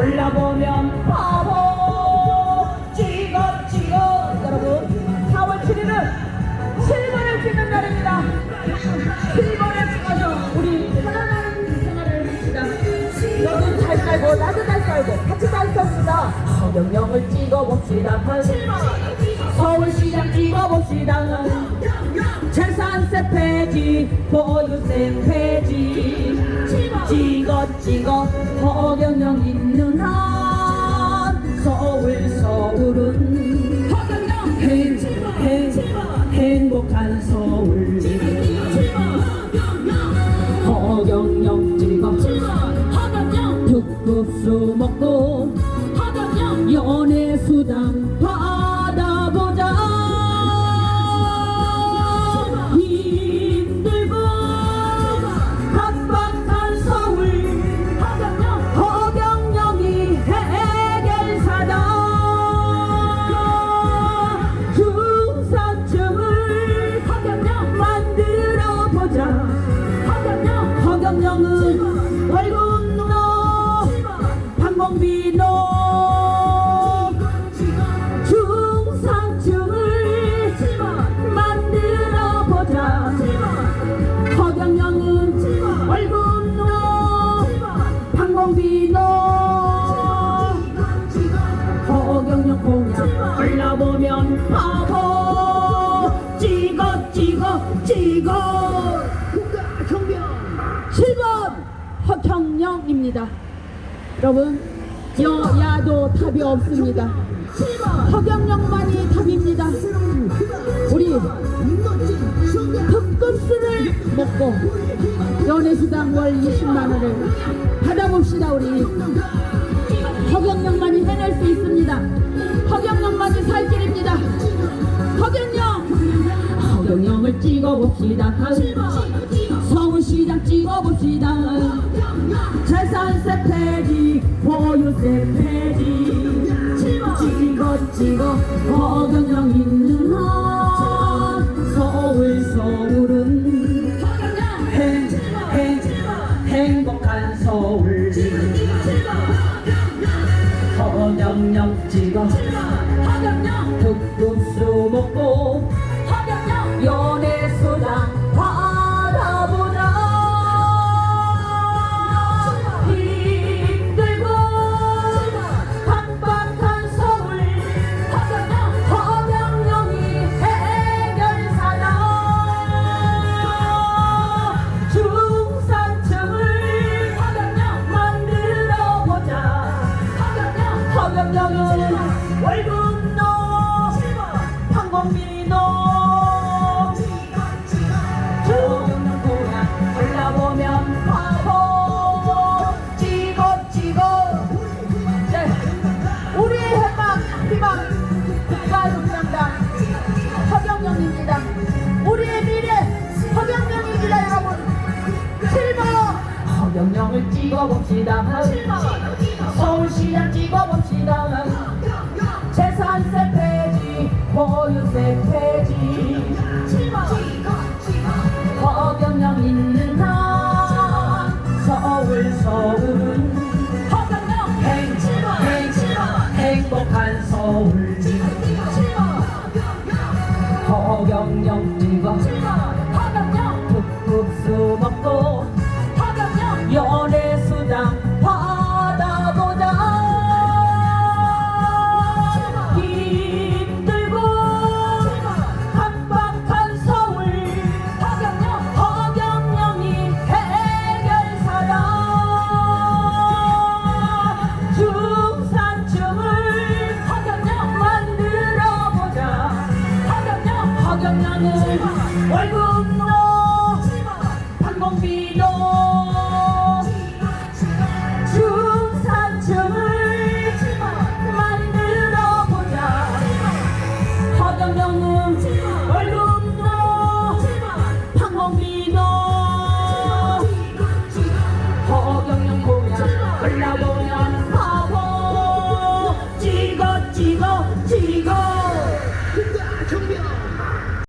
올라보면 바보. 찍어 찍어. 여러분 4월 7일은 7번을 찍는 날입니다. 7번을 찍어서 우리 편안한 생활을 합시다. 너도 잘 살고 나도 잘 살고 같이 잘 삽시다. 서경영을 찍어봅시다. 7번. 서울시장 찍어봅시다. 재산세 폐지 보유세 폐지. 찍어 찍어. 허경영 있는 행 허경영은 월급 노 방공비 노 허경영입니다. 여러분 여야도 답이 없습니다. 허경영만이 답입니다. 우리 특급수를 먹고 연애수당 월 20만원을 받아봅시다 우리. 허경영만이 해낼 수 있습니다. 허경영만이 살 길입니다. 허경영! 허경영을 찍어봅시다 서울시장 찍어봅시다. 재산세 폐지 보유세 폐지 찍어 찍어 허경영 있는 한 서울 서울은 행, 행, 행복한 서울 허경영 찍어 특급수 먹고 허경영은 월급노 판공비노 조경영 고향 올라보면 바보. 찍어 찍어. 네. 우리의 해방 희망. 국가독장당 허경영입니다. 우리의 미래 허경영입니다 여러분. 7번 허경영을 찍어봅시다. 7번 서울 허경영 107번 107번. 행복한 서울. 7번 7번. 허경영 7번 7번 허경영 북북 수먹고 나는 월급도 방공비도